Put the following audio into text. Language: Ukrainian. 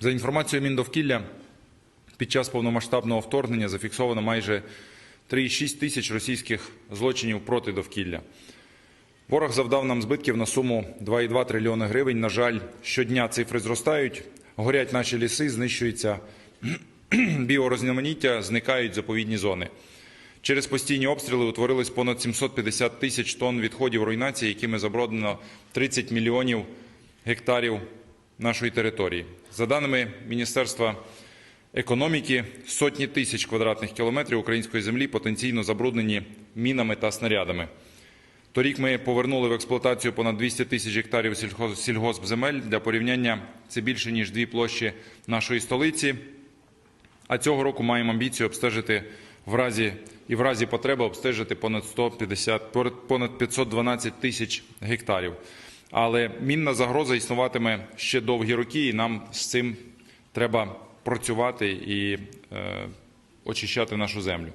За інформацією Міндовкілля, під час повномасштабного вторгнення зафіксовано майже 3,6 тисяч російських злочинів проти довкілля. Ворог завдав нам збитків на суму 2,2 трильйони гривень. На жаль, щодня цифри зростають, горять наші ліси, знищується біорізноманіття, зникають заповідні зони. Через постійні обстріли утворилось понад 750 тисяч тонн відходів руйнації, якими забруднено 30 мільйонів гектарів нашої території. За даними Міністерства економіки, сотні тисяч квадратних кілометрів української землі потенційно забруднені мінами та снарядами. Торік ми повернули в експлуатацію понад 200 тисяч гектарів сільгоспземель. Для порівняння це більше ніж дві площі нашої столиці. А цього року маємо амбіцію обстежити в разі і в разі потреби обстежити понад 150, понад 512 тисяч гектарів. Але мінна загроза існуватиме ще довгі роки, і нам з цим треба працювати і е, очищати нашу землю.